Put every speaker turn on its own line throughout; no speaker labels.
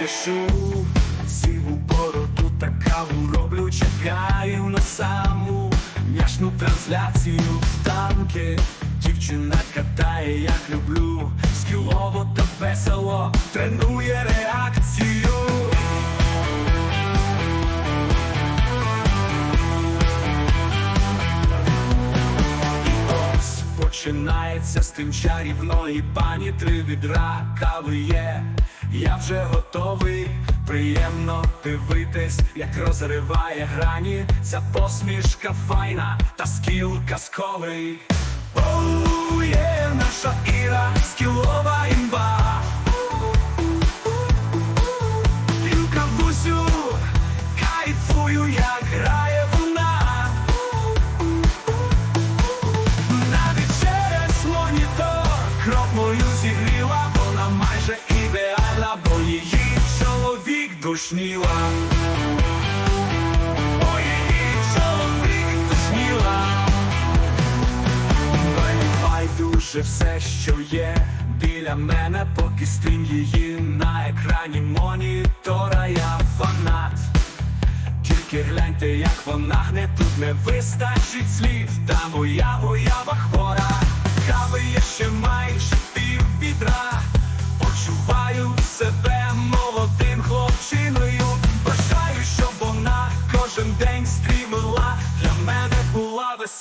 чешу, сіву бороду та каву роблю, чекаю на саму няшну трансляцію в танки. Дівчина катає, як люблю, скілово та весело тренує реакцію. Починається з тим чарівної пані три відра кави є. Я вже готовий, приємно дивитись, як розриває грані. Ця посмішка файна та скіл казковий. Оу, є наша Іра, скілова імба. Душніла. Байдуже все, що є біля мене, поки стрім її на екрані монітора, я фанат. Тільки гляньте, як вона гне, тут не вистачить слів, та моя уява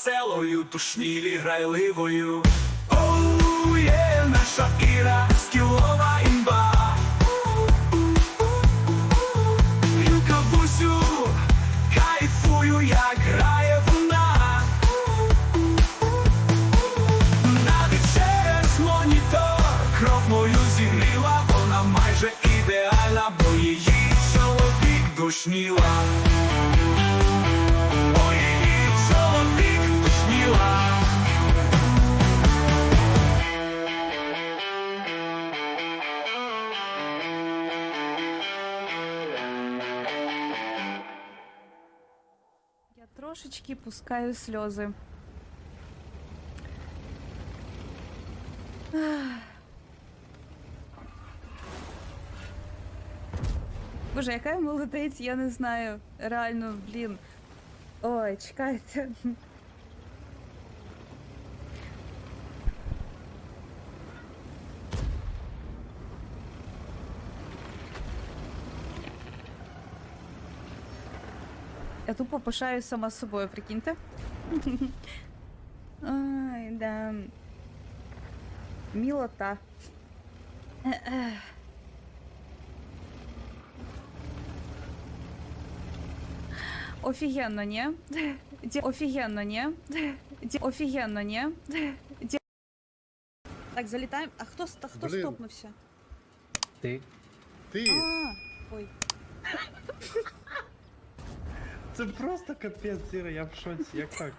веселою, тушнілі грайливою. Оу, є наша Іра, скілова імба. Юка Бусю, кайфую, як грає вона. Навіть через монітор кров мою зігріла, вона майже ідеальна, бо її чоловік душніла.
Трошечки пускаю сльози. Боже, яка я молодець, я не знаю. Реально, блін. Ой, чекайте. Я тупо пишаюсь сама собою, прикиньте. Ой, да. Мілота. Е-е. Офігенно, ні? Ді- Офігенно, ні? Ді- Офігенно, ні? Ді- Так, залітаємо. А хто, ст- хто
Блін.
стопнувся?
Ти?
Ти!
А, ой.
Це просто капець, Іра, я в шоці. Як так?